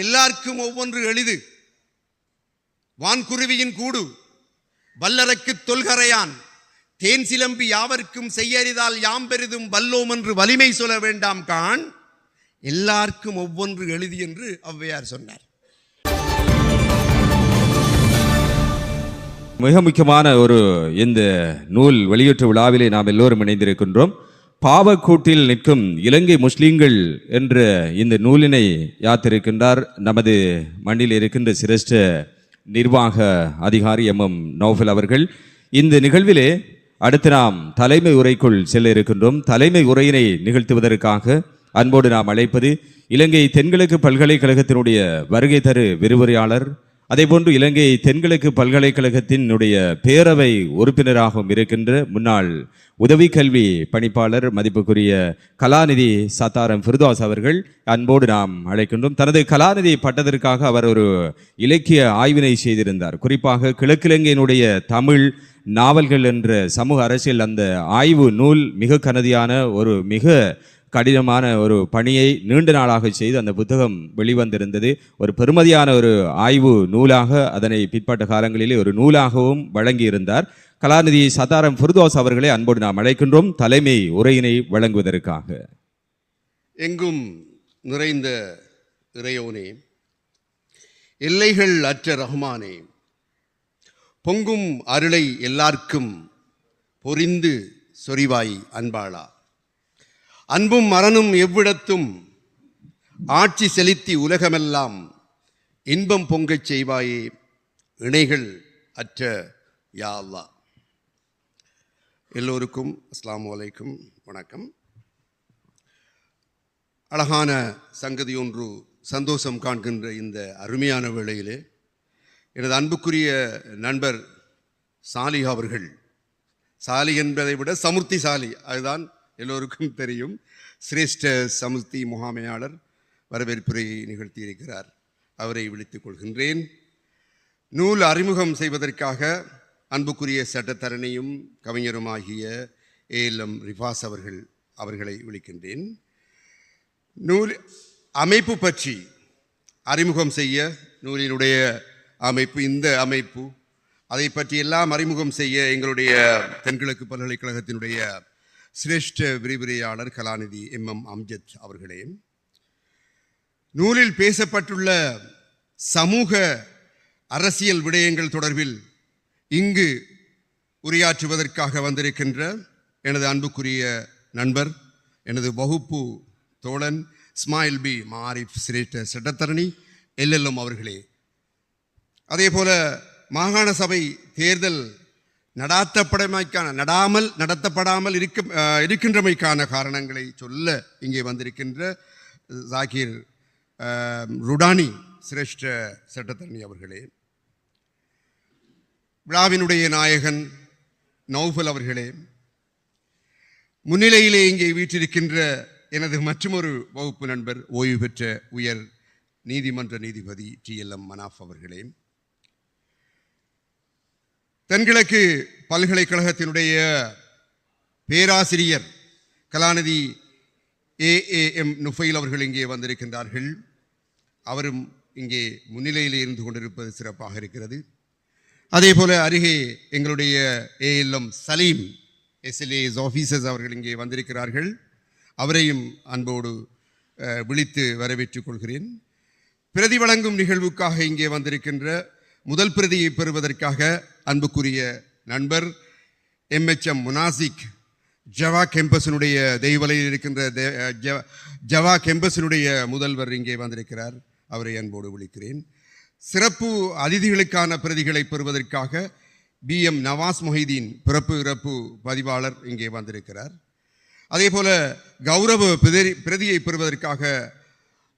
எல்லாருக்கும் ஒவ்வொன்று எளிது. வான்குருவியின் கூடு வல்லரக்கு தொல்கரையான் தேன் சிலம்பி யாவர்க்கும் செய்யறிதால் யாம் பெரிதும் வல்லோம் என்று வலிமை சொல்ல வேண்டாம் கான். எல்லாருக்கும் ஒவ்வொன்று எழுதி என்று ஔவையார் சொன்னார். மிக முக்கியமான ஒரு இந்த நூல் வெளியீட்டு விழாவிலே நாம் எல்லோரும் இணைந்திருக்கின்றோம். பாவக்கூட்டில் நிற்கும் இலங்கை முஸ்லீம்கள் என்ற இந்த நூலினை யாத்திருக்கின்றார். நமது மண்ணில் இருக்கின்ற சிரஷ்ட நிர்வாக அதிகாரி எம். எம். நௌஃபல் அவர்கள். இந்த நிகழ்விலே அடுத்து நாம் தலைமை உரைக்குள் செல்ல இருக்கின்றோம். தலைமை உரையினை நிகழ்த்துவதற்காக அன்போடு நாம் அழைப்பது இலங்கை தென்கிழக்கு பல்கலைக்கழகத்தினுடைய வருகை தரு விரிவுரையாளர் அதேபோன்று இலங்கை தென்கிழக்கு பல்கலைக்கழகத்தினுடைய பேரவை உறுப்பினராகவும் இருக்கின்ற முன்னாள் உதவி கல்வி பணிப்பாளர் மதிப்புக்குரிய கலாநிதி சத்தாரம் ஃபிர்தாஸ் அவர்கள் அன்போடு நாம் அழைக்கின்றோம். தனது கலாநிதி பட்டத்திற்காக அவர் ஒரு இலக்கிய ஆய்வினை செய்திருந்தார். குறிப்பாக கிழக்கிலங்கையினுடைய தமிழ் நாவல்கள் என்ற சமூக அரசியல் அந்த ஆய்வு நூல் மிக கனதியான ஒரு மிக கடினமான ஒரு பணியை நீண்ட நாளாக செய்து அந்த புத்தகம் வெளிவந்திருந்தது. ஒரு பெருமதியான ஒரு ஆய்வு நூலாக அதனை பிற்பட்ட காலங்களிலே ஒரு நூலாகவும் வழங்கியிருந்தார். கலாநிதி சதாரம் ஃபுர்தோஸ் அவர்களை அன்போடு நாம் அழைக்கின்றோம். தலைமை உரையினை வழங்குவதற்காக. எங்கும் நிறைந்த இறையோனே எல்லைகள் அற்ற ரஹ்மானே பொங்கும் அருளை எல்லார்க்கும் பொரிந்து சொரிவாய் அன்பாளா. அன்பும் மரணும் எவ்விடத்தும் ஆட்சி செலுத்தி உலகமெல்லாம் இன்பம் பொங்கச் செய்வாயே இணைகள் அற்ற யா எல்லோருக்கும் அஸ்லாம் அலைக்கும் வணக்கம். அழகான சங்கதி ஒன்று சந்தோஷம் காண்கின்ற இந்த அருமையான வேளையிலே எனது அன்புக்குரிய நண்பர் சாலிஹ் அவர்கள். சாலி என்பதை விட சமுர்த்தி சாலி அதுதான் எல்லோருக்கும் தெரியும். சிரேஷ்ட சமுத்தி முகாமையாளர் வரவேற்புரை நிகழ்த்தியிருக்கிறார். அவரை விழித்துக் கொள்கின்றேன். நூல் அறிமுகம் செய்வதற்காக அன்புக்குரிய சட்டத்தரணியும் கவிஞருமாகிய ஏஎல்எம் ரிஃபாஸ் அவர்கள் அவர்களை விழிக்கின்றேன். நூல் அமைப்பு பற்றி அறிமுகம் செய்ய நூலினுடைய அமைப்பு இந்த அமைப்பு அதை பற்றி எல்லாம் அறிமுகம் செய்ய எங்களுடைய தென்கிழக்கு பல்கலைக்கழகத்தினுடைய சிரேஷ்ட விரிவுரையாளர் கலாநிதி எம். எம். அம்ஜத் அவர்களே நூலில் பேசப்பட்டுள்ள சமூக அரசியல் விடயங்கள் தொடர்பில் இங்கு உரையாற்றுவதற்காக வந்திருக்கின்ற எனது அன்புக்குரிய நண்பர் எனது வகுப்பு தோழன் ஸ்மாயில் பி. மாரிஃப் சிரேஷ்ட சட்டத்தரணி எல்எல்எம் அவர்களே. அதே போல மாகாண சபை தேர்தல் நடாத்தப்படமைக்கான நடாமல் நடத்தப்படாமல் இருக்க இருக்கின்றமைக்கான காரணங்களை சொல்ல இங்கே வந்திருக்கின்ற ஜாகிர் ருடானி சிரேஷ்ட சட்டத்தரணி அவர்களே விழாவினுடைய நாயகன் நௌஃபல் அவர்களே முன்னிலையிலே இங்கே வீற்றிருக்கின்ற எனது மற்றொரு வகுப்பு நண்பர் ஓய்வு பெற்ற உயர் நீதிமன்ற நீதிபதி டி எல் எம் மனாஃப் அவர்களே தென்கிழக்கு பல்கலைக்கழகத்தினுடைய பேராசிரியர் கலாநிதி ஏ. ஏ. எம். நுஃபைல் அவர்கள் இங்கே வந்திருக்கின்றார்கள். அவரும் இங்கே முன்னிலையில் இருந்து கொண்டிருப்பது சிறப்பாக இருக்கிறது. அதே போல அருகே எங்களுடைய ஏஎல்எம் சலீம் எஸ்எல்ஏஎஸ் ஆஃபீஸர்ஸ் அவர்கள் இங்கே வந்திருக்கிறார்கள். அவரையும் அன்போடு விழித்து வரவேற்றுக் கொள்கிறேன். பிரதி வழங்கும் நிகழ்வுக்காக இங்கே வந்திருக்கின்ற முதல் பிரதியை பெறுவதற்காக அன்புக்குரிய நண்பர் எம்எச்எம் முனாசிக் ஜவா கேம்பஸினுடைய தெய்வலையில் இருக்கின்ற தே- ஜவா கேம்பஸினுடைய முதல்வர் இங்கே வந்திருக்கிறார். அவரை அன்போடு விழிக்கிறேன். சிறப்பு அதிதிகளுக்கான பிரதிகளை பெறுவதற்காக பி எம் நவாஸ் மொஹிதீன் பிறப்பு இறப்பு பதிவாளர் இங்கே வந்திருக்கிறார். அதே போல கௌரவ பிரதி- பிரதியை பெறுவதற்காக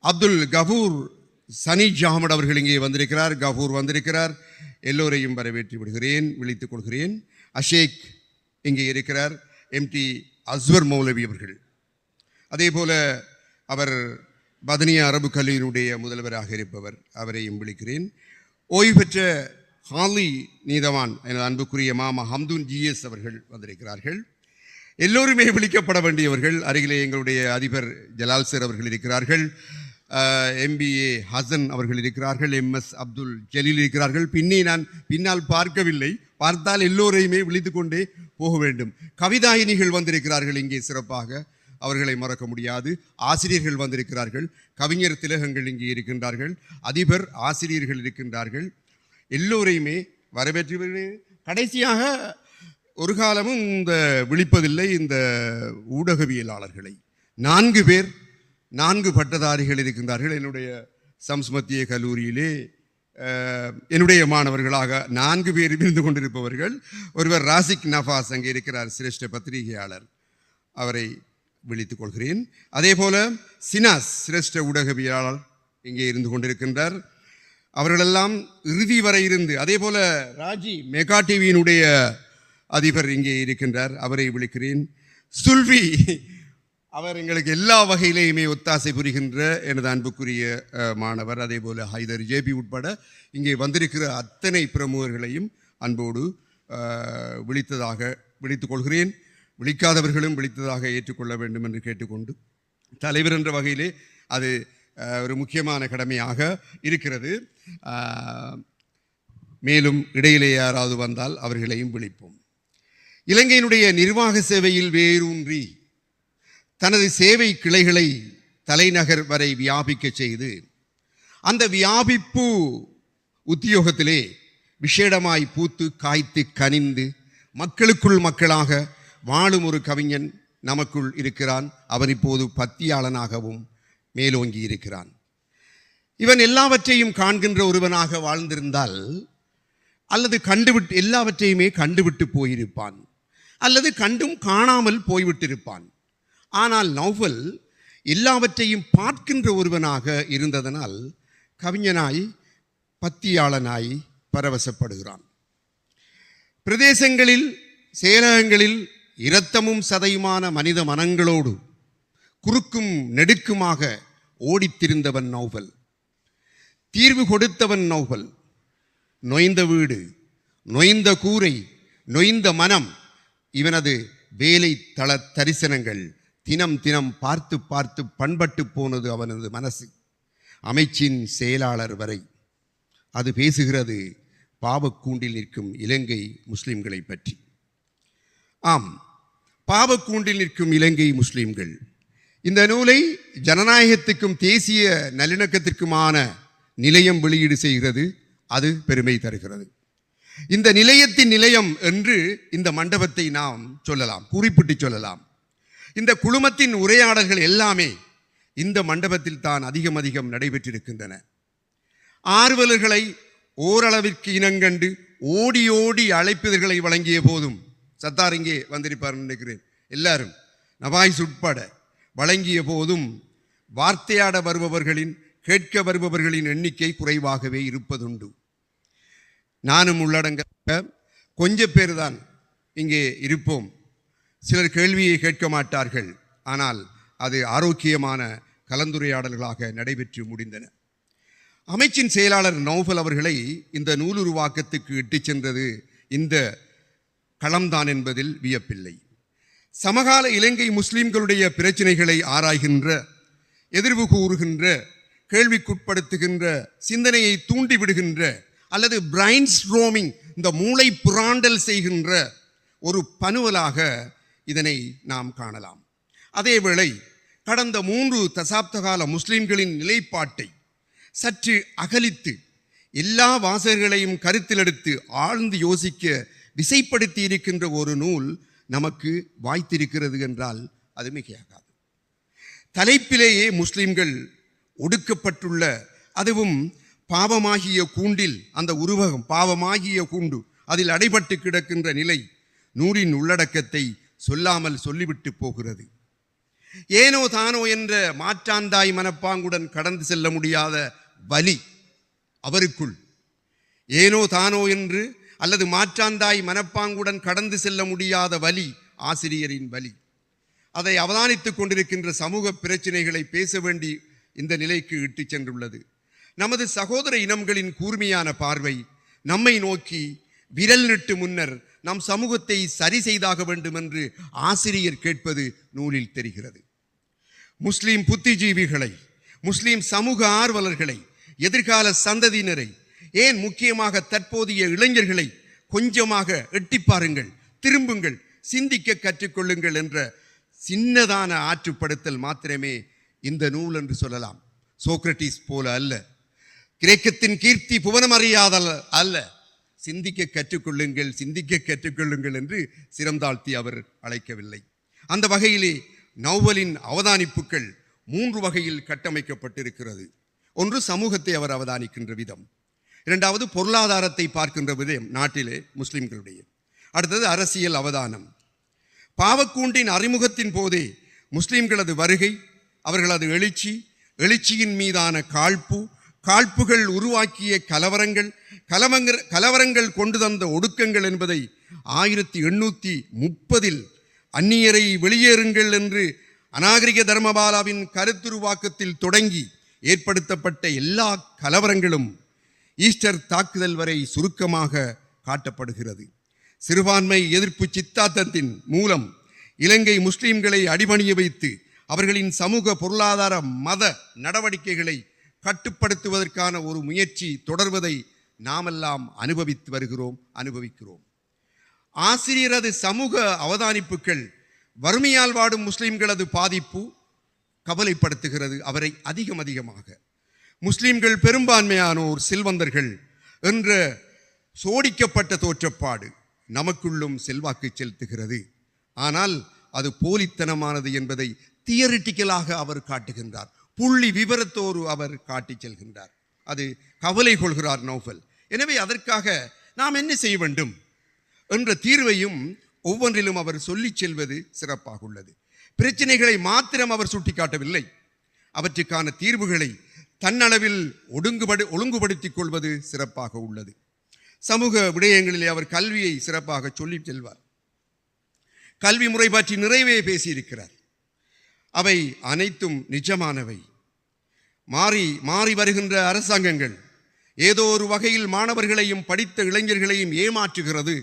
அப்துல் கபூர் சனி ஜாமட் அவர்கள் இங்கே வந்திருக்கிறார் கபூர் வந்திருக்கிறார். எல்லோரையும் வரவேற்றி விடுகிறேன் விழித்துக் கொள்கிறேன். அஷேக் இங்கே இருக்கிறார் எம்டி அஸ்வர் மௌலவி அவர்கள். அதே போல அவர் பதனியா அரபு கல்லூரியினுடைய முதல்வராக இருப்பவர் அவரையும் விழிக்கிறேன். ஓய்வு பெற்ற ஹாலி நீதவான் எனது அன்புக்குரிய மாமா ஹம்துன் ஜிஎஸ் அவர்கள் வந்திருக்கிறார்கள். எல்லோருமே விழிக்கப்பட வேண்டியவர்கள் அருகிலே எங்களுடைய அதிபர் ஜலால் சார் அவர்கள் இருக்கிறார்கள். எம்பிஏ ஹசன் அவர்கள் இருக்கிறார்கள் எம்எஸ் அப்துல் ஜலீல் இருக்கிறார்கள். பின்னே நான் பின்னால் பார்க்கவில்லை. பார்த்தால் எல்லோரையுமே விழித்து கொண்டே போக வேண்டும். கவிதாயினிகள் வந்திருக்கிறார்கள் இங்கே சிறப்பாக. அவர்களை மறக்க முடியாது. ஆசிரியர்கள் வந்திருக்கிறார்கள். கவிஞர் திலகங்கள் இங்கே இருக்கின்றார்கள். அதிபர் ஆசிரியர்கள் இருக்கின்றார்கள். எல்லோரையுமே வரவேற்று கடைசியாக ஒரு காலமும் இந்த விழிப்பதில்லை இந்த ஊடகவியலாளர்களை. நான்கு பேர் நான்கு பட்டதாரிகள் இருக்கின்றார்கள். என்னுடைய சம்ஸ்மத்திய கல்லூரியிலே என்னுடைய மாணவர்களாக நான்கு பேர் இருந்து கொண்டிருப்பவர்கள். ஒருவர் ராசிக் நஃபாஸ் அங்கே இருக்கிறார் சிரேஷ்ட பத்திரிகையாளர். அவரை விழித்துக் கொள்கிறேன். அதே போல சினாஸ் சிரேஷ்ட ஊடகவியலாளர் இங்கே இருந்து கொண்டிருக்கின்றார். அவர்களெல்லாம் இறுதி வரை இருந்து அதே போல ராஜி மெகா டிவியினுடைய அதிபர் இங்கே இருக்கின்றார். அவரை விழிக்கிறேன். சுல்வி அவர் எங்களுக்கு எல்லா வகையிலையுமே ஒத்தாசை புரிகின்ற எனது அன்புக்குரிய மாணவர். அதே போல் ஹைதர் ஜேபி உட்பட இங்கே வந்திருக்கிற அத்தனை பிரமுகர்களையும் அன்போடு விழித்ததாக விழித்துக் கொள்கிறேன். விழிக்காதவர்களும் விழித்ததாக ஏற்றுக்கொள்ள வேண்டும் என்று கேட்டுக்கொண்டு தலைவர் என்ற வகையிலே அது ஒரு முக்கியமான கடமையாக இருக்கிறது. மேலும் இடையிலே யாராவது வந்தால் அவர்களையும் விழிப்போம். இலங்கையினுடைய நிர்வாக சேவையில் வேரூன்றி தனது சேவை கிளைகளை தலைநகர் வரை வியாபிக்கச் செய்து அந்த வியாபிப்பு உத்தியோகத்திலே விஷேடமாய் பூத்து காய்த்து கனிந்து மக்களுக்குள் மக்களாக வாழும் ஒரு கவிஞன் நமக்குள் இருக்கிறான். அவன் இப்போது பத்தியாளனாகவும் மேலோங்கி இருக்கிறான். இவன் எல்லாவற்றையும் காண்கின்ற ஒருவனாக வாழ்ந்திருந்தால் அல்லது கண்டுவிட்டு எல்லாவற்றையுமே கண்டுவிட்டு போயிருப்பான். அல்லது கண்டும் காணாமல் போய்விட்டிருப்பான். ஆனால் நௌவல் எல்லாவற்றையும் பார்க்கின்ற ஒருவனாக இருந்ததனால் கவிஞனாய் பத்தியாளனாய் பரவசப்படுகிறான். பிரதேசங்களில் செயலகங்களில் இரத்தமும் சதையுமான மனித மனங்களோடு குறுக்கும் நெடுக்குமாக ஓடித்திருந்தவன் நௌவல் தீர்வு கொடுத்தவன் நௌவல் நொய்ந்த வீடு நொய்ந்த கூரை நொய்ந்த மனம் இவனது வேலை தள தரிசனங்கள். தினம் தினம் பார்த்து பார்த்து பண்பட்டு போனது அவனது மனசு. அமைச்சின் செயலாளர் வரை. அது பேசுகிறது பாவக்கூண்டில் நிற்கும் இலங்கை முஸ்லிம்களை பற்றி. ஆம் பாவக்கூண்டில் நிற்கும் இலங்கை முஸ்லிம்கள். இந்த நூலை ஜனநாயகத்துக்கும் தேசிய நல்லிணக்கத்திற்குமான நிலையம் வெளியீடு செய்கிறது. அது பெருமை தருகிறது. இந்த நிலையத்தின் நிலையம் என்று இந்த மண்டபத்தை நாம் சொல்லலாம் குறிப்பிட்டு சொல்லலாம். இந்த குழுமத்தின் உரையாடல்கள் எல்லாமே இந்த மண்டபத்தில் தான் அதிகம் அதிகம் நடைபெற்றிருக்கின்றன. ஆர்வலர்களை ஓரளவிற்கு இனங்கண்டு ஓடி ஓடி அழைப்பிதழ்களை வழங்கிய போதும் சத்தார் இங்கே வந்திருப்பார் நினைக்கிறேன். எல்லாரும் நவாய்ஸ் உட்பட வழங்கிய போதும் வார்த்தையாட வருபவர்களின் கேட்க வருபவர்களின் எண்ணிக்கை குறைவாகவே இருப்பதுண்டு. நானும் உள்ளடங்க கொஞ்ச பேர் தான் இங்கே இருப்போம். சிலர் கேள்வியை கேட்க மாட்டார்கள். ஆனால் அது ஆரோக்கியமான கலந்துரையாடல்களாக நடைபெற்று முடிந்தன. அமைச்சின் செயலாளர் நௌஃபல் அவர்களை இந்த நூலுருவாக்கத்துக்கு இட்டுச் சென்றது இந்த களம்தான் என்பதில் வியப்பில்லை. சமகால இலங்கை முஸ்லிம்களுடைய பிரச்சினைகளை ஆராய்கின்ற எதிர்வு கூறுகின்ற கேள்விக்குட்படுத்துகின்ற சிந்தனையை தூண்டிவிடுகின்ற அல்லது பிரைன் ஸ்ட்ரோமிங் இந்த மூளை புராண்டல் செய்கின்ற ஒரு பனுவலாக இதனை நாம் காணலாம். அதேவேளை கடந்த மூன்று தசாப்த கால முஸ்லிம்களின் நிலைப்பாட்டை சற்று அகலித்து எல்லா வாசகர்களையும் கருத்தில் எடுத்து ஆழ்ந்து யோசிக்க விசைப்படுத்தி இருக்கின்ற ஒரு நூல் நமக்கு வாய்த்திருக்கிறது என்றால் அது மிகையாகாது. தலைப்பிலேயே முஸ்லிம்கள் ஒடுக்கப்பட்டுள்ள அதுவும் பாவமாகிய கூண்டில் அந்த உருவகம் பாவமாகிய கூண்டு அதில் அடைபட்டு கிடக்கின்ற நிலை நூலின் உள்ளடக்கத்தை சொல்லாமல் சொல்லிவிட்டு போகிறது. ஏனோ தானோ என்ற மாற்றாந்தாய் மனப்பாங்குடன் கடந்து செல்ல முடியாத வலி அவருக்குள். ஏனோ தானோ என்று அல்லது மாற்றாந்தாய் மனப்பாங்குடன் கடந்து செல்ல முடியாத வலி ஆசிரியரின் வலி. அதை அவதானித்துக் கொண்டிருக்கின்ற சமூக பிரச்சினைகளை பேச வேண்டி இந்த நிலைக்கு இட்டுச் சென்றுள்ளது. நமது சகோதர இனம்களின் கூர்மையான பார்வை நம்மை நோக்கி விரல் நிட்டு முன்னர் நம் சமூகத்தை சரி செய்தாக வேண்டும் என்று ஆசிரியர் கேட்பது நூலில் தெரிகிறது. முஸ்லீம் புத்திஜீவிகளை முஸ்லிம் சமூக ஆர்வலர்களை எதிர்கால சந்ததியினரை ஏன் முக்கியமாக தற்போதைய இளைஞர்களை கொஞ்சமாக எட்டி பாருங்கள் திரும்புங்கள் சிந்திக்க கற்றுக்கொள்ளுங்கள் என்ற சின்னதான ஆற்றுப்படுத்தல் மாத்திரமே இந்த நூல் என்று சொல்லலாம். சோக்ரட்டிஸ் போல அல்ல. கிரேக்கத்தின் கீர்த்தி புவனமறியாதல் அல்ல. சிந்திக்க கற்றுக்கொள்ளுங்கள் சிந்திக்க கற்றுக்கொள்ளுங்கள் என்று சிறந்தாழ்த்தி அவர் அழைக்கவில்லை. அந்த வகையிலே நௌவலின் அவதானிப்புகள் மூன்று வகையில் கட்டமைக்கப்பட்டிருக்கிறது. ஒன்று சமூகத்தை அவர் அவதானிக்கின்ற விதம். இரண்டாவது பொருளாதாரத்தை பார்க்கின்ற விதம் நாட்டிலே முஸ்லிம்களுடைய. அடுத்தது அரசியல் அவதானம். பாவக்கூண்டின் அறிமுகத்தின் போதே முஸ்லிம்களது வருகை அவர்களது எழுச்சி எழுச்சியின் மீதான காழ்ப்பு காழ்ப்புகள் உருவாக்கிய கலவரங்கள் கலவங்கள் கலவரங்கள் கொண்டு தந்த ஒடுக்கங்கள் என்பதை ஆயிரத்தி எண்ணூற்றி முப்பதில் அந்நியரை வெளியேறுங்கள் என்று அநாகரிக தர்மபாலாவின் கருத்துருவாக்கத்தில் தொடங்கி ஏற்படுத்தப்பட்ட எல்லா கலவரங்களும் ஈஸ்டர் தாக்குதல் வரை சுருக்கமாக காட்டப்படுகிறது. சிறுபான்மை எதிர்ப்பு சித்தாந்தத்தின் மூலம் இலங்கை முஸ்லிம்களை அடிபணிய வைத்து அவர்களின் சமூக பொருளாதார மத நடவடிக்கைகளை கட்டுப்படுத்துவதற்கான ஒரு முயற்சி தொடர்வதை நாமெல்லாம் அனுபவித்து வருகிறோம் அனுபவிக்கிறோம். ஆசிரியரது சமூக அவதானிப்புகள் வறுமையால் வாடும் முஸ்லிம்களது பாதிப்பு கவலைப்படுத்துகிறது அவரை அதிகம் அதிகமாக. முஸ்லிம்கள் பெரும்பான்மையானோர் செல்வந்தர்கள் என்ற சோடிக்கப்பட்ட தோற்றப்பாடு நமக்குள்ளும் செல்வாக்கு செலுத்துகிறது. ஆனால் அது போலித்தனமானது என்பதை தியரிட்டிக்கலாக அவர் காட்டுகின்றார். புள்ளி விவரத்தோடு அவர் காட்டிச் செல்கின்றார். அது கவலை கொள்கிறார் நோவல் எனவே அதற்காக நாம் என்ன செய்ய வேண்டும்? என்ற தீர்வையும் ஒவ்வொன்றிலும் அவர் சொல்லி செல்வது சிறப்பாக உள்ளது. பிரச்சனைகளை மாத்திரம் அவர் சுட்டிக்காட்டவில்லை. அவற்றுக்கான தீர்வுகளை தன்னளவில் ஒடுங்குபடு ஒழுங்குபடுத்திக் கொள்வது சிறப்பாக உள்ளது. சமூக விடயங்களிலே அவர் கல்வியை சிறப்பாக சொல்லி செல்வார். கல்வி முறை பற்றி நிறைவே பேசியிருக்கிறார். அவை அனைத்தும் நிஜமானவை. மாறி மாறி வருகின்ற அரசாங்கங்கள் ஏதோ ஒரு வகையில் மாணவர்களையும் படித்த இளைஞர்களையும் ஏமாற்றுகிறது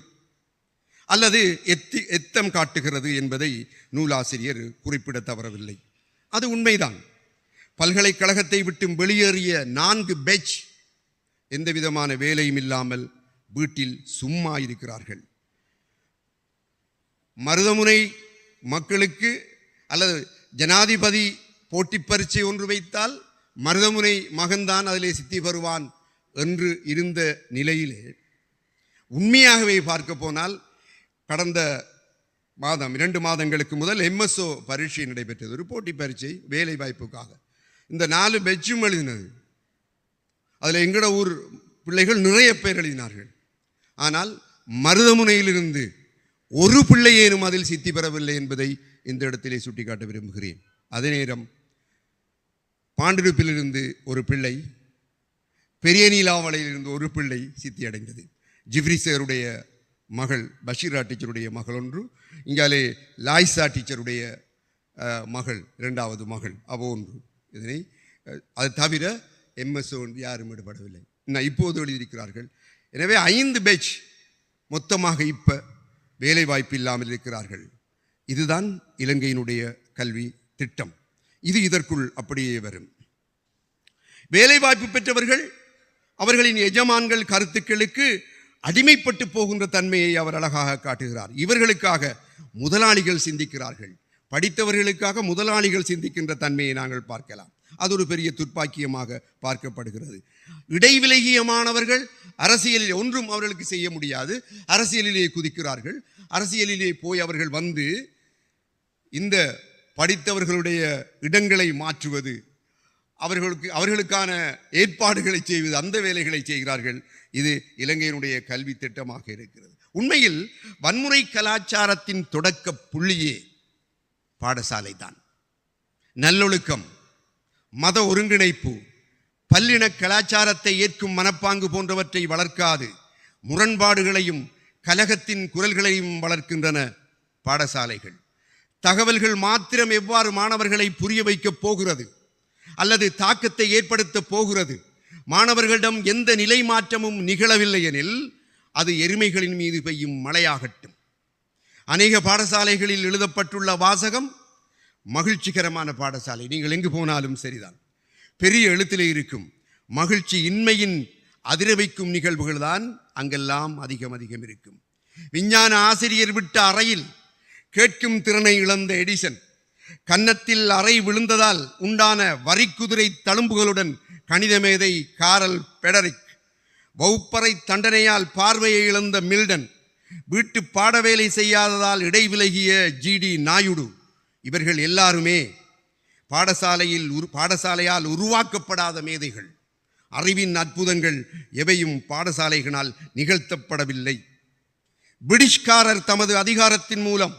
அல்லது எத்தி எத்தம் காட்டுகிறது என்பதை நூலாசிரியர் குறிப்பிட தவறவில்லை. அது உண்மைதான். பல்கலைக்கழகத்தை விட்டு வெளியேறிய நான்கு பெச் எந்த விதமான வேலையும் இல்லாமல் வீட்டில் சும்மா இருக்கிறார்கள். மருதமுனை மக்களுக்கு அல்லது ஜனாதிபதி போட்டி பரீட்சை ஒன்று வைத்தால் மருதமுனை மகன்தான் அதிலே சித்தி பெறுவான் என்று இருந்த நிலையிலே உண்மையாகவே பார்க்க போனால் கடந்த மாதம் இரண்டு மாதங்களுக்கு முதல் எம்எஸ்ஓ பரீட்சை நடைபெற்றது. ஒரு போட்டி பரீட்சை வேலை வாய்ப்புக்காக இந்த நாலு பெச்சும் எழுதினது. அதில் எங்களோட ஊர் பிள்ளைகள் நிறைய பேர் எழுதினார்கள். ஆனால் மருதமுனையிலிருந்து ஒரு பிள்ளையேனும் அதில் சித்தி பெறவில்லை என்பதை இந்த இடத்திலே சுட்டிக்காட்ட விரும்புகிறேன். அதே நேரம் பாண்டிருப்பிலிருந்து ஒரு பிள்ளை பெரிய நீலாவளையிலிருந்து ஒரு பிள்ளை சித்தி அடைந்தது ஜிப்ரிசருடைய மகள் பஷீரா டீச்சருடைய மகள் ஒன்று இங்காலே லாய்ஸா டீச்சருடைய அஹ், மகள் இரண்டாவது மகள் அவ ஒன்று. இதனை அது தவிர எம்எஸ் யாரும் ஈடுபடவில்லை. இன்னும் இப்போது எழுதியிருக்கிறார்கள். எனவே ஐந்து பேட்ச் மொத்தமாக இப்போ வேலை வாய்ப்பு இல்லாமல் இருக்கிறார்கள். இதுதான் இலங்கையினுடைய கல்வி திட்டம். இது இதற்குள் அப்படியே வரும். வேலைவாய்ப்பு பெற்றவர்கள் அவர்களின் எஜமான்கள் கருத்துக்களுக்கு அடிமைப்பட்டு போகின்ற தன்மையை அவர் அழகாக காட்டுகிறார். இவர்களுக்காக முதலாளிகள் சிந்திக்கிறார்கள். படித்தவர்களுக்காக முதலாளிகள் சிந்திக்கின்ற தன்மையை நாங்கள் பார்க்கலாம். அது ஒரு பெரிய துர்ப்பாக்கியமாக பார்க்கப்படுகிறது. இடைவிலகியமானவர்கள் அரசியலில் ஒன்றும் அவர்களுக்கு செய்ய முடியாது. அரசியலிலே குதிக்கிறார்கள். அரசியலிலே போய் அவர்கள் வந்து இந்த படித்தவர்களுடைய இடங்களை மாற்றுவது அவர்களுக்கு அவர்களுக்கான ஏற்பாடுகளை செய்வது அந்த வேலைகளை செய்கிறார்கள். இது இலங்கையினுடைய கல்வி திட்டமாக இருக்கிறது. உண்மையில் வன்முறை கலாச்சாரத்தின் தொடக்க புள்ளியே பாடசாலை தான் நல்லொழுக்கம் மத ஒருங்கிணைப்பு பல்லின கலாச்சாரத்தை ஏற்கும் மனப்பாங்கு போன்றவற்றை வளர்க்காது முரண்பாடுகளையும் கலகத்தின் குரல்களையும் வளர்க்கின்றன பாடசாலைகள். தகவல்கள் மாத்திரம் எவ்வாறு மாணவர்களை புரிய வைக்கப் போகிறது? அல்லது தாக்கத்தை ஏற்படுத்த போகிறது. மாணவர்களிடம் எந்த நிலை மாற்றமும் நிகழவில்லை எனில் அது எருமைகளின் மீது பெய்யும் மழையாகட்டும். அநேக பாடசாலைகளில் எழுதப்பட்டுள்ள வாசகம் மகிழ்ச்சிகரமான பாடசாலை. நீங்கள் எங்கு போனாலும் சரிதான். பெரிய எழுத்திலே இருக்கும். மகிழ்ச்சி இன்மையின் அதிரவைக்கும் நிகழ்வுகள் தான் அங்கெல்லாம் அதிகம் அதிகம் இருக்கும். விஞ்ஞான ஆசிரியர் விட்ட அறையில் கேட்கும் திறனை இழந்த எடிசன் கன்னத்தில் அறை விழுந்ததால் உண்டான வரிக்குதிரை தழும்புகளுடன் கணித மேதை காரல் பெடரிக் வகுப்பறை தண்டனையால் பார்வையை இழந்த மில்டன் வீட்டு பாடவேலை செய்யாததால் இடைவிலகிய ஜிடி நாயுடு. இவர்கள் எல்லாருமே பாடசாலையில் உரு பாடசாலையால் உருவாக்கப்படாத மேதைகள். அறிவின் அற்புதங்கள் எவையும் பாடசாலைகளால் நிகழ்த்தப்படவில்லை. பிரிட்டிஷ்காரர் தமது அதிகாரத்தின் மூலம்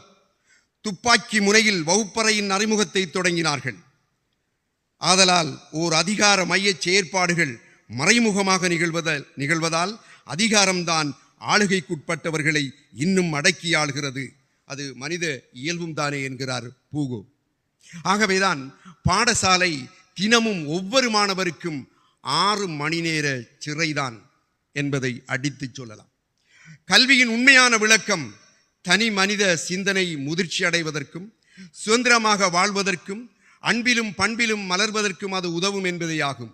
துப்பாக்கி முனையில் வகுப்பறையின் அறிமுகத்தை தொடங்கினார்கள். ஆதலால் ஓர் அதிகார மையச் செயற்பாடுகள் மறைமுகமாக நிகழ்வத நிகழ்வதால் அதிகாரம்தான் ஆளுகைக்குட்பட்டவர்களை இன்னும் அடக்கி ஆள்கிறது. அது மனித இயல்பும் தானே என்கிறார் பூகோ. ஆகவேதான் பாடசாலை தினமும் ஒவ்வொரு மாணவருக்கும் ஆறு மணி நேர சிறைதான் என்பதை அடித்துச் சொல்லலாம். கல்வியின் உண்மையான விளக்கம் தனி மனித சிந்தனை முதிர்ச்சி அடைவதற்கும் சுதந்திரமாக வாழ்வதற்கும் அன்பிலும் பண்பிலும் மலர்வதற்கும் அது உதவும் என்பதே ஆகும்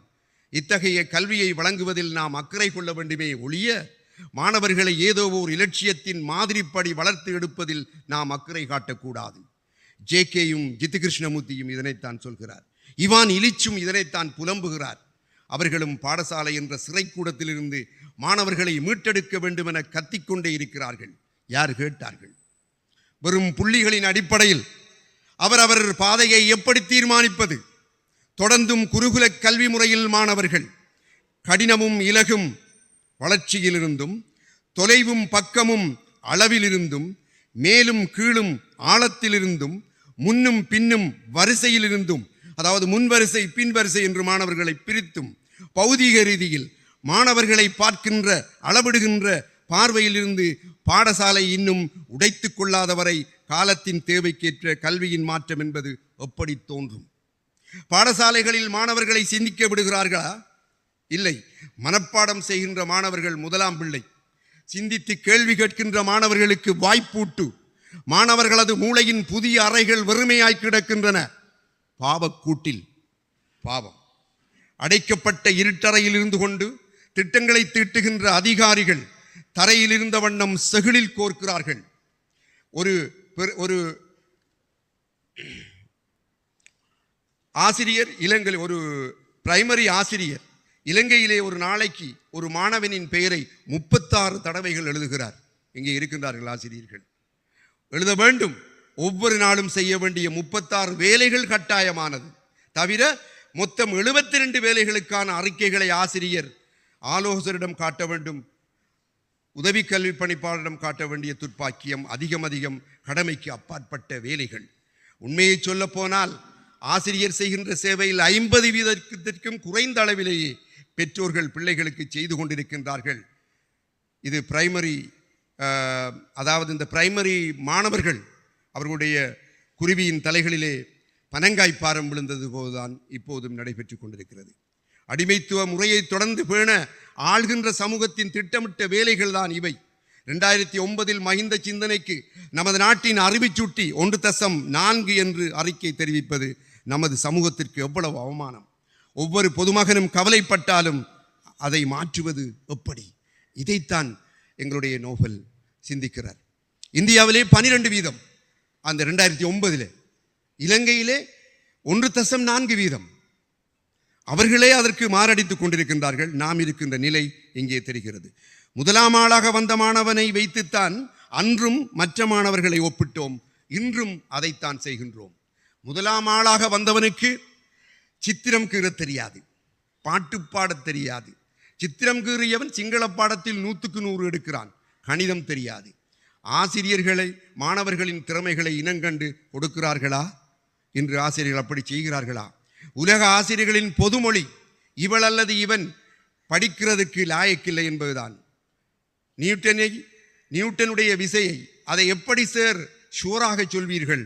இத்தகைய கல்வியை வழங்குவதில் நாம் அக்கறை கொள்ள வேண்டுமே ஒழிய மாணவர்களை ஏதோ ஒரு இலட்சியத்தின் மாதிரிப்படி வளர்த்து எடுப்பதில் நாம் அக்கறை காட்டக்கூடாது. ஜே கேயும் ஜித்து கிருஷ்ணமூர்த்தியும் இதனைத்தான் சொல்கிறார். இவான் இலிச்சும் இதனைத்தான் புலம்புகிறார். அவர்களும் பாடசாலை என்ற சிறைக்கூடத்திலிருந்து மாணவர்களை மீட்டெடுக்க வேண்டுமென கத்திக்கொண்டே இருக்கிறார்கள். யார் கேட்டார்கள்? வெறும் புள்ளிகளின் அடிப்படையில் அவர் அவர் பாதையை எப்படி தீர்மானிப்பது? தொடர்ந்தும் குருகுல கல்வி முறையில் மாணவர்கள் கடினமும் இலகும் வளர்ச்சியிலிருந்தும் தொலைவும் பக்கமும் அளவிலிருந்தும் மேலும் கீழும் ஆழத்திலிருந்தும் முன்னும் பின்னும் வரிசையிலிருந்தும் அதாவது முன்வரிசை பின்வரிசை என்று மாணவர்களை பிரித்தும் பௌதீக ரீதியில் மாணவர்களை பார்க்கின்ற அளவிடுகின்ற பார்வையிலிருந்து பாடசாலை இன்னும் உடைத்து கொள்ளாதவரை காலத்தின் தேவைக்கேற்ற கல்வியின் மாற்றம் என்பது எப்படி தோன்றும்? பாடசாலைகளில் மாணவர்களை சிந்திக்க விடுகிறார்களா? இல்லை. மனப்பாடம் செய்கின்ற மாணவர்கள் முதலாம் பிள்ளை. சிந்தித்து கேள்வி கேட்கின்ற மாணவர்களுக்கு வாய்ப்பூட்டு. மாணவர்களது மூளையின் புதிய அறைகள் வெறுமையாய் கிடக்கின்றன. பாவக்கூட்டில். பாவம். அடைக்கப்பட்ட இருட்டறையில் இருந்து கொண்டு திட்டங்களை தீட்டுகின்ற அதிகாரிகள் தரையில் இருந்த வண்ணம் செகிழில் கோர்க்கிறார்கள். ஒரு பெரு- ஒரு ஆசிரியர் இலங்கை ஒரு பிரைமரி ஆசிரியர் இலங்கையிலே ஒரு நாளைக்கு ஒரு மாணவனின் பெயரை முப்பத்தாறு தடவைகள் எழுதுகிறார். இங்கே இருக்கின்றார்கள் ஆசிரியர்கள். எழுத வேண்டும். ஒவ்வொரு நாளும் செய்ய வேண்டிய முப்பத்தாறு வேலைகள் கட்டாயமானது. தவிர மொத்தம் 72 ரெண்டு வேலைகளுக்கான அறிக்கைகளை ஆசிரியர் ஆலோசகரிடம் காட்ட வேண்டும். உதவி கல்வி பணிப்பாளரிடம் காட்ட வேண்டிய துர்ப்பாக்கியம் அதிகம் அதிகம் கடமைக்கு அப்பாற்பட்ட வேலைகள். உண்மையை சொல்ல போனால் ஆசிரியர் செய்கின்ற சேவையில் ஐம்பது வீதத்திற்கும் குறைந்த அளவிலேயே பெற்றோர்கள் பிள்ளைகளுக்கு செய்து கொண்டிருக்கின்றார்கள். இது பிரைமரி அதாவது இந்த பிரைமரி மாணவர்கள் அவர்களுடைய குருவியின் தலைகளிலே பனங்காய் பாரம் விழுந்தது போதுதான் இப்போதும் நடைபெற்று கொண்டிருக்கிறது. அடிமைத்துவ முறையை தொடர்ந்து பேண ஆள்கின்ற சமூகத்தின் திட்டமிட்ட வேலைகள் தான் இவை. ரெண்டாயிரத்தி ஒன்பதில் மஹிந்த சிந்தனைக்கு நமது நாட்டின் அறிவிச்சுட்டி ஒன்று தசம் நான்கு என்று அறிக்கை தெரிவிப்பது நமது சமூகத்திற்கு எவ்வளவு அவமானம். ஒவ்வொரு பொதுமகனும் கவலைப்பட்டாலும் அதை மாற்றுவது எப்படி? இதைத்தான் எங்களுடைய நோபல் சிந்திக்கிறார். இந்தியாவிலே பனிரெண்டு வீதம். அந்த ரெண்டாயிரத்தி ஒன்பதில் இலங்கையிலே ஒன்று தசம் நான்கு வீதம். அவர்களே அதற்கு மாரடித்துக் கொண்டிருக்கின்றார்கள். நாம் இருக்கின்ற நிலை இங்கே தெரிகிறது. முதலாம் ஆளாக வந்த மாணவனை வைத்துத்தான் அன்றும் மற்ற மாணவர்களை ஒப்பிட்டோம். இன்றும் அதைத்தான் செய்கின்றோம். முதலாம் ஆளாக வந்தவனுக்கு சித்திரம் கீறத் தெரியாது. பாட்டு பாடத் தெரியாது. சித்திரம் கீறியவன் சிங்கள பாடத்தில் நூற்றுக்கு நூறு எடுக்கிறான். கணிதம் தெரியாது. ஆசிரியர்களை மாணவர்களின் திறமைகளை இனங்கண்டு கொடுக்கிறார்களா? இன்று ஆசிரியர்கள் அப்படி செய்கிறார்களா? உலக ஆசிரியர்களின் பொதுமொழி இவள் அல்லது இவன் படிக்கிறதுக்கு லாயக்கில்லை என்பதுதான். நியூட்டனை நியூட்டனுடைய விசையை அதை எப்படி சேர் ஷூராக சொல்வீர்கள்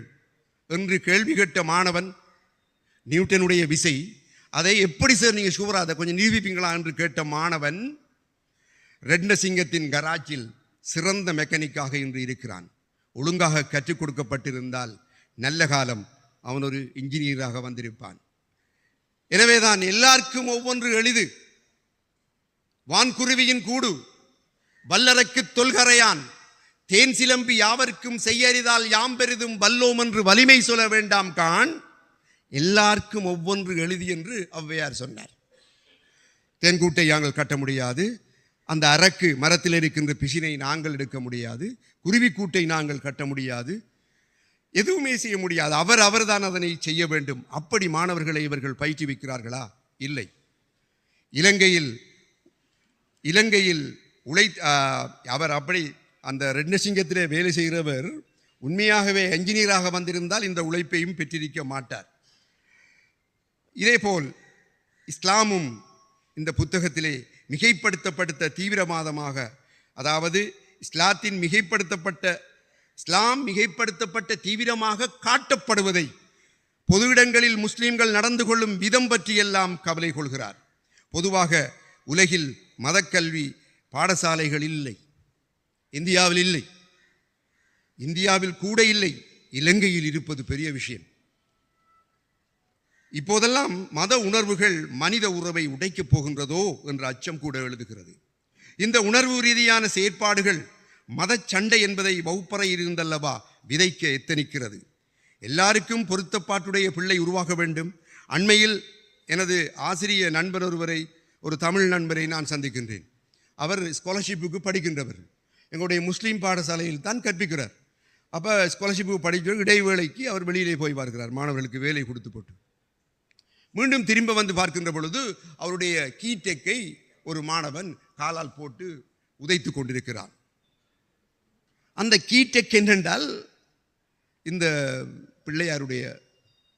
என்று கேள்வி கேட்ட மாணவன் நியூட்டனுடைய விசை அதை எப்படி சார் நீங்கள் ஷூரா அதை கொஞ்சம் நிரூபிப்பீங்களா என்று கேட்ட மாணவன் ரெட்னசிங்கத்தின் கராச்சில் சிறந்த மெக்கானிக்காக இன்று இருக்கிறான். ஒழுங்காக கற்றுக் கொடுக்கப்பட்டிருந்தால் நல்ல காலம் அவன் ஒரு இன்ஜினியராக வந்திருப்பான். எனவேதான் எல்லாருக்கும் ஒவ்வொன்று எளிது. வான்குருவியின் கூடு வல்லரக்கு தொல்கரையான் தேன் சிலம்பி யாவர்க்கும் செய்யறிதால் யாம் பெரிதும் வல்லோம் என்று வலிமை சொல்ல வேண்டாம் கான் எல்லாருக்கும் ஒவ்வொன்று எழுதி என்று ஔவையார் சொன்னார். தேன்கூட்டை நாங்கள் கட்ட முடியாது. அந்த அரக்கு மரத்தில் இருக்கின்ற பிசினை நாங்கள் எடுக்க முடியாது. குருவிக்கூட்டை நாங்கள் கட்ட முடியாது. எதுவுமே செய்ய முடியாது. அவர் அவர்தான் அதனை செய்ய வேண்டும். அப்படி மாணவர்களை இவர்கள் பயிற்றுவிக்கிறார்களா? இல்லை. இலங்கையில் இலங்கையில் உழை அவர் அப்படி அந்த ரெட்னசிங்கத்திலே வேலை செய்கிறவர் உண்மையாகவே என்ஜினியராக வந்திருந்தால் இந்த உழைப்பையும் பெற்றிருக்க மாட்டார். இதேபோல் இஸ்லாமும் இந்த புத்தகத்திலே மிகைப்படுத்தப்பட்ட தீவிரவாதமாக அதாவது இஸ்லாத்தின் மிகைப்படுத்தப்பட்ட இஸ்லாம் மிகைப்படுத்தப்பட்ட தீவிரமாக காட்டப்படுவதை பொது இடங்களில் முஸ்லிம்கள் நடந்து கொள்ளும் விதம் பற்றியெல்லாம் கவலை கொள்கிறார். பொதுவாக உலகில் மதக்கல்வி பாடசாலைகள் இல்லை. இந்தியாவில் இல்லை. இந்தியாவில் கூட இல்லை. இலங்கையில் இருப்பது பெரிய விஷயம். இப்போதெல்லாம் மத உணர்வுகள் மனித உறவை உடைக்கப் போகின்றதோ என்ற அச்சம் கூட எழுதுகிறது. இந்த உணர்வு ரீதியான செயற்பாடுகள் மதச் சண்டை என்பதை வகுப்பறையில் இருந்தல்லவா? விதைக்க எத்தனிக்கிறது? எல்லாருக்கும் பொருத்தப்பாட்டுடைய பிள்ளை உருவாக வேண்டும். அண்மையில் எனது ஆசிரிய நண்பர் ஒருவரை ஒரு தமிழ் நண்பரை நான் சந்திக்கின்றேன். அவர் ஸ்காலர்ஷிப்புக்கு படிக்கின்றவர். எங்களுடைய முஸ்லீம் பாடசாலையில் தான் கற்பிக்கிறார். அப்போ ஸ்காலர்ஷிப்புக்கு படிக்கிற இடைவேளைக்கு அவர் வெளியிலே போய் பார்க்கிறார். மாணவர்களுக்கு வேலை கொடுத்து போட்டு. மீண்டும் திரும்ப வந்து பார்க்கின்ற பொழுது அவருடைய கீட்டெக்கை ஒரு மாணவன் காலால் போட்டு உதைத்து கொண்டிருக்கிறான். அந்த கீட்டெக் என்னென்றால் இந்த பிள்ளையாருடைய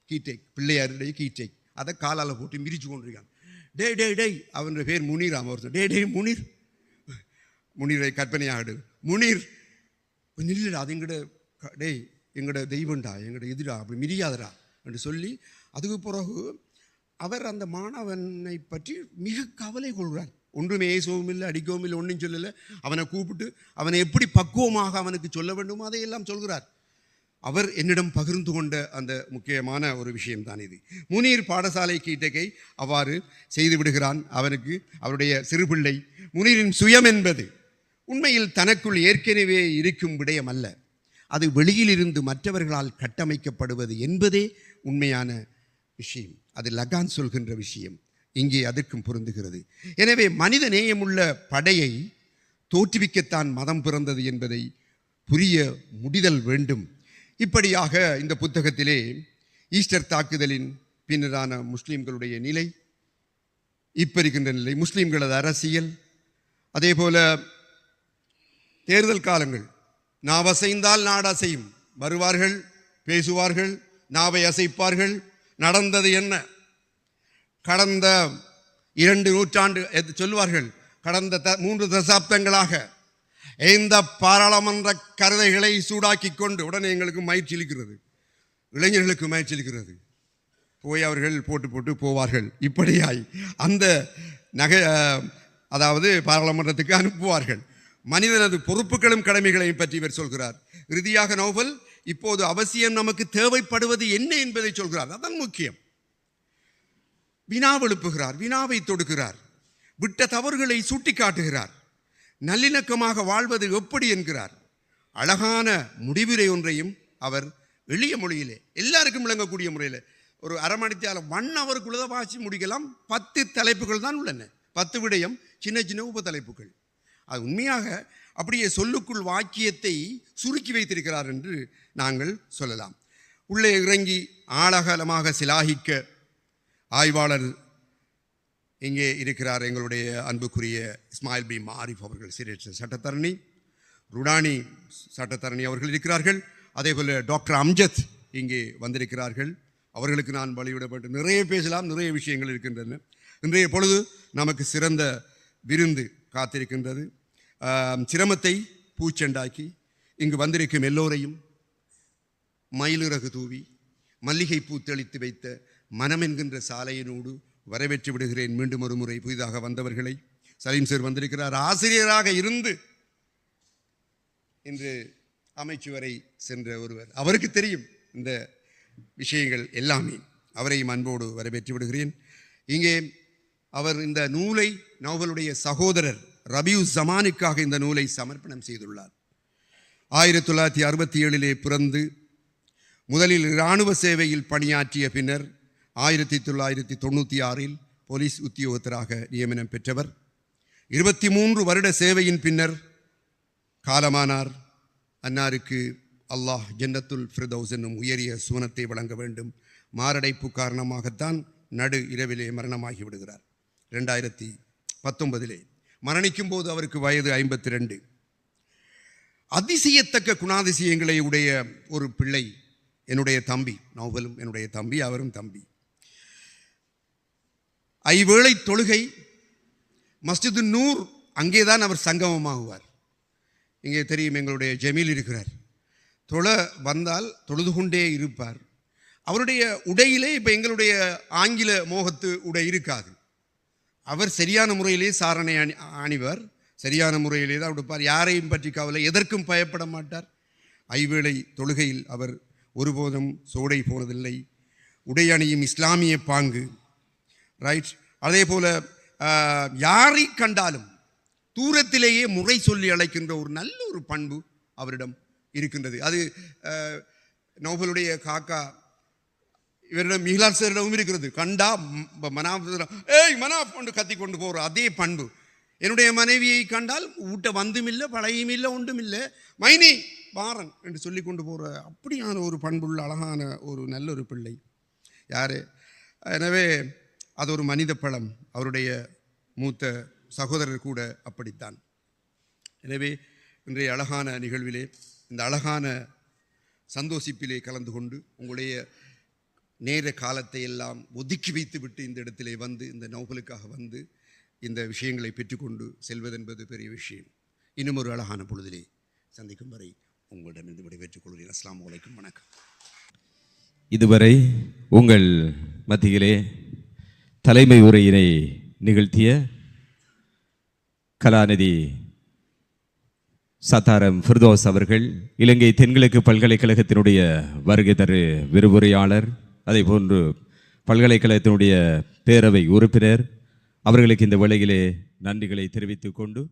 கீட்டெக் பிள்ளையாருடைய கீட்டெக். அதை காலால் போட்டு மிரிச்சு கொண்டிருக்கான் டே டே டேய் அவனுடைய பேர் முனீராம் ஒருத்தர் டே டே முனீர். முனீரை கற்பனையாடு முனீர். நில்லுடா அது எங்கட க- டேய் எங்களோட தெய்வம்டா எங்களோட எதிரா அப்படி மிரியாதடா என்று சொல்லி அதுக்கு பிறகு அவர் அந்த மாணவனை பற்றி மிக கவலை கொள்கிறார். ஒன்றுமே ஏசவும் இல்லை அடிக்கவும் இல்லை ஒன்றும் சொல்லலை. அவனை கூப்பிட்டு அவனை எப்படி பக்குவமாக அவனுக்கு சொல்ல வேண்டுமோ அதையெல்லாம் சொல்கிறார். அவர் என்னிடம் பகிர்ந்து கொண்ட அந்த முக்கியமான ஒரு விஷயம்தான் இது. முனீர் பாடசாலை கீட்டகை அவ்வாறு செய்து விடுகிறான். அவனுக்கு அவருடைய சிறுபிள்ளை முனீரின் சுயம் என்பது உண்மையில் தனக்குள் ஏற்கனவே இருக்கும் விடயம் அல்ல. அது வெளியிலிருந்து மற்றவர்களால் கட்டமைக்கப்படுவது என்பதே உண்மையான விஷயம். அது லகான் சொல்கின்ற விஷயம். இங்கே அதற்கும் பொருந்துகிறது. எனவே மனித நேயமுள்ள படையை தோற்றுவிக்கத்தான் மதம் பிறந்தது என்பதை புரிய முடிதல் வேண்டும். இப்படியாக இந்த புத்தகத்திலே ஈஸ்டர் தாக்குதலின் பின்னரான முஸ்லீம்களுடைய நிலை இப்போ இருக்கின்ற நிலை முஸ்லீம்களது அரசியல் அதே போல தேர்தல் காலங்கள். நாவசைந்தால் நாடசையும் வருவார்கள் பேசுவார்கள் நாவை அசைப்பார்கள். நடந்தது என்ன? கடந்த இரண்டு நூற்றாண்டு எது சொல்லுவார்கள்? கடந்த த மூன்று தசாப்தங்களாக இந்த பாராளுமன்ற கருதைகளை சூடாக்கி கொண்டு உடனே எங்களுக்கு மயிற்சி இழுக்கிறது இளைஞர்களுக்கு மயிற்சி போய் அவர்கள் போட்டு போட்டு போவார்கள். இப்படியாய் அந்த நகை அதாவது பாராளுமன்றத்துக்கு அனுப்புவார்கள். மனிதனது பொறுப்புகளும் கடமைகளையும் பற்றி இவர் சொல்கிறார். இறுதியாக நோவல் இப்போது அவசியம் நமக்கு தேவைப்படுவது என்ன என்பதை சொல்கிறார். அதான் முக்கியம். வினாவெழுப்புகிறார் வினாவை தொடுகிறார் விட்ட தவறுகளை சுட்டிக்காட்டுகிறார் நல்லிணக்கமாக வாழ்வது எப்படி என்கிறார். அழகான முடிவுரை ஒன்றையும் அவர் எளிய மொழியிலே எல்லாருக்கும் விளங்கக்கூடிய முறையில் ஒரு அரை மணித்தியாலம் ஒன் ஹவருக்குள்ள வாசி முடிக்கலாம் பத்து தலைப்புகள் தான் உள்ளன. பத்து விடயம் சின்ன சின்ன உப தலைப்புகள். அது உண்மையாக அப்படியே சொல்லுக்குள் வாக்கியத்தை சுருக்கி வைத்திருக்கிறார் என்று நாங்கள் சொல்லலாம். உள்ளே இறங்கி ஆழகலமாக சிலாகிக்க ஆய்வாளர் இங்கே இருக்கிறார் எங்களுடைய அன்புக்குரிய இஸ்மாயில் பி. மாரிஃப் அவர்கள் சிரேஷ்ட சட்டத்தரணி ருடானி சட்டத்தரணி அவர்கள் இருக்கிறார்கள். அதே போல் டாக்டர் அம்ஜத் இங்கே வந்திருக்கிறார்கள். அவர்களுக்கு நான் வழிவிடப்பட்டு நிறைய பேசலாம் நிறைய விஷயங்கள் இருக்கின்றன. இன்றைய பொழுது நமக்கு சிறந்த விருந்து காத்திருக்கின்றது. சிரமத்தை பூச்செண்டாக்கி இங்கு வந்திருக்கும் எல்லோரையும் மயிலிறகு தூவி மல்லிகை பூ தெளித்து வைத்த மனம் என்கின்ற சாலையினோடு வரவேற்று விடுகிறேன். மீண்டும் ஒரு முறை புதிதாக வந்தவர்களை. சலீம் சார் வந்திருக்கிறார். ஆசிரியராக இருந்து இன்று அமைச்சு வரை சென்ற ஒருவர். அவருக்கு தெரியும் இந்த விஷயங்கள் எல்லாமே. அவரையும் அன்போடு வரவேற்று விடுகிறேன். இங்கே அவர் இந்த நூலை நோவலுடைய சகோதரர் ரபியு ஜமானுக்காக இந்த நூலை சமர்ப்பணம் செய்துள்ளார். ஆயிரத்தி தொள்ளாயிரத்தி அறுபத்தி ஏழிலே பிறந்து முதலில் இராணுவ சேவையில் பணியாற்றிய பின்னர் ஆயிரத்தி தொள்ளாயிரத்தி தொண்ணூற்றி ஆறில் போலீஸ் உத்தியோகத்தராக நியமனம் பெற்றவர். இருபத்தி மூன்று வருட சேவையின் பின்னர் காலமானார். அன்னாருக்கு அல்லாஹ் ஜன்னத்துல் ஃபிர்தௌஸ் என்னும் உயரிய சுவனத்தை வழங்க வேண்டும். மாரடைப்பு காரணமாகத்தான் நடு இரவிலே மரணமாகி விடுகிறார். ரெண்டாயிரத்தி பத்தொன்பதிலே மரணிக்கும் போது அவருக்கு வயது ஐம்பத்தி ரெண்டு. அதிசயத்தக்க குணாதிசயங்களை உடைய ஒரு பிள்ளை என்னுடைய தம்பி நோவலும் என்னுடைய தம்பி அவரும் தம்பி. ஐவேளை தொழுகை மஸ்ஜிது நூர் அங்கேதான் அவர் சங்கமமாகுவார். இங்கே தெரியும் எங்களுடைய ஜமீல் இருக்கிறார். தொழ வந்தால் தொழுது கொண்டே இருப்பார். அவருடைய உடையிலே இப்போ எங்களுடைய ஆங்கில மோகத்து உடை இருக்காது. அவர் சரியான முறையிலே சாரணை அணி அணிவர். சரியான முறையிலே தான் உடுப்பார். யாரையும் பற்றி கவலை எதற்கும் பயப்பட மாட்டார். ஐவேளை தொழுகையில் அவர் ஒருபோதும் சோடை போனதில்லை. உடை அணியும் இஸ்லாமிய பாங்கு. ரைட் அதே போல யாரை கண்டாலும் தூரத்திலேயே முறை சொல்லி அழைக்கின்ற ஒரு நல்ல ஒரு பண்பு அவரிடம் இருக்கின்றது. அது நோபலுடைய காக்கா இவரிடம் மிகிலால் சாரிடமும் இருக்கிறது. கண்டா ம- மனாப் ஏய் மனாப் கொண்டு கத்தி கொண்டு போகிற அதே பண்பு. என்னுடைய மனைவியை கண்டால் ஊட்ட வந்தும் இல்லை பழையும் இல்லை ஒன்றும் இல்லை மைனி வாரன் என்று சொல்லி கொண்டு போகிற அப்படியான ஒரு பண்புள்ள அழகான ஒரு நல்ல ஒரு பிள்ளை. யார்? எனவே அது ஒரு மனித பழம். அவருடைய மூத்த சகோதரர் கூட அப்படித்தான். எனவே இன்றைய அழகான நிகழ்விலே இந்த அழகான சந்தோஷிப்பிலே கலந்து கொண்டு உங்களுடைய நேர காலத்தை எல்லாம் ஒதுக்கி வைத்துவிட்டு இந்த இடத்திலே வந்து இந்த நோக்கலுக்காக வந்து இந்த விஷயங்களை பெற்றுக்கொண்டு செல்வதென்பது பெரிய விஷயம். இன்னும் ஒரு அழகான பொழுதிலே சந்திக்கும் வரை உங்களிடமிருந்து விடைபெற்றுக் கொள்கிறேன். அஸ்லாம் வலைக்கும் வணக்கம். இதுவரை உங்கள் மத்தியிலே தலைமை உரையினை நிகழ்த்திய கலாநிதி சத்தாரம் ஃபிர்தோஸ் அவர்கள் இலங்கை தென்கிழக்கு பல்கலைக்கழகத்தினுடைய வருகை தரு விரிவுரையாளர் அதேபோன்று பல்கலைக்கழகத்தினுடைய பேரவை உறுப்பினர் அவர்களுக்கு இந்த வேளையிலே நன்றிகளை தெரிவித்துக் கொண்டு